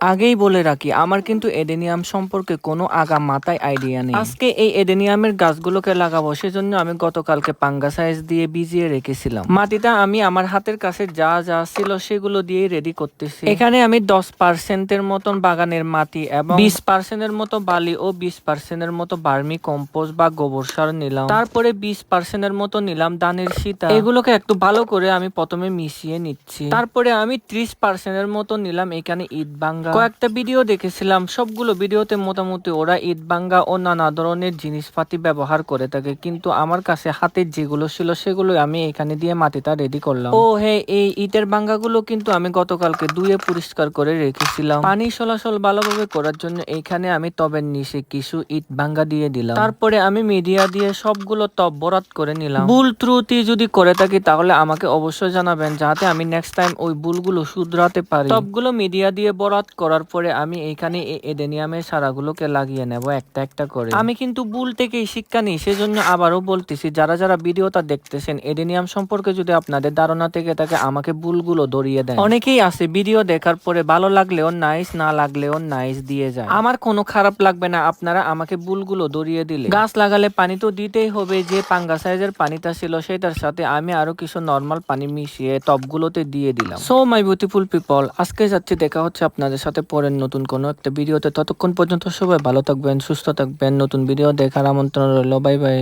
আগেই বলে রাখি, আমার কিন্তু এডেনিয়াম সম্পর্কে কোনো আগা মাথায় আইডিয়া নেই। আজকে এই এডেনিয়ামের গাছগুলোকে লাগাবো, সেজন্য আমি গতকালকে পাঙ্গা সাইজ দিয়ে ভিজিয়ে রেখেছিলাম। মাটিটা আমি আমার হাতের কাছে যা যা ছিল সেগুলো দিয়ে রেডি করতেছি। এখানে আমি দশ পার্সেন্টের মতন বাগানের মাটি এবং বিশ পার্সেন্টের মতো বালি ও বিশ পার্সেন্টের মতো বার্মি কম্পোস্ট বা গোবর সার নিলাম। তারপরে বিশ পার্সেন্টের মতো নিলাম দানের সীতা এগুলোকে একটু ভালো করে আমি প্রথমে মিশিয়ে নিচ্ছি। তারপরে আমি ত্রিশ পার্সেন্টের মতো নিলাম এখানে ইট বাঙ্গা কয়েকটা ভিডিও দেখেছিলাম সবগুলো ভিডিওতে মোটামুটি ওরা ইট বাঙ্গা ও নানা ধরনের জিনিসপাতি ব্যবহার করে থাকে কিন্তু আমার কাছে হাতের যেগুলো ছিল সেগুলো আমি এখানে দিয়ে মাটিটা রেডি করলাম। ও হে এই ইটের বাঙ্গাগুলো কিন্তু আমি গতকালকে ধুয়ে পরিষ্কার করে রেখেছিলাম। পানি চলাচল ভালোভাবে করার জন্য এইখানে আমি টবের নিচে কিছু ইট বাঙ্গা দিয়ে দিলাম। তারপরে আমি মিডিয়া দিয়ে সবগুলো টব বরাত করে নিলাম। ভুল ত্রুটি যদি করে থাকি তাহলে আমাকে অবশ্যই জানাবেন যাতে আমি নেক্সট টাইম ওই ভুলগুলো শুধরাতে পারি। সবগুলো মিডিয়া দিয়ে বরাত করার পরে আমি এইখানে এই এডেনিয়ামের সারাগুলোকে লাগিয়ে নেব একটা একটা করে। আমি কিন্তু ভুল থেকেই শিক্ষা নিই, সেজন্য আবারও বলতেছি, যারা যারা ভিডিওটা দেখতেছেন, এডেনিয়াম সম্পর্কে যদি আপনাদের ধারণা থেকে থাকে, আমাকে ভুলগুলো ধরিয়ে দেন। অনেকেই আছে ভিডিও দেখার পরে ভালো লাগলেও নাইস না লাগলেও নাইস দিয়ে যায়। আমার কোনো খারাপ লাগবে না, আপনারা আমাকে ভুলগুলো ধরিয়ে দিলে। গাছ লাগালে পানি তো দিতেই হবে, যে পাঙ্গা সাইজের পানিটা ছিল সেটার সাথে আমি আরও কিছু নর্মাল পানি মিশিয়ে টবগুলোতে দিয়ে দিলাম। সো মাই বিউটিফুল পিপল আজকে যাচ্ছি, দেখা হচ্ছে আপনাদের সাথে পরের নতুন কোনো একটা ভিডিওতে, ততক্ষণ পর্যন্ত সবাই ভালো থাকবেন, সুস্থ থাকবেন, নতুন ভিডিও দেখার আমন্ত্রণ রইল, বাই বাই।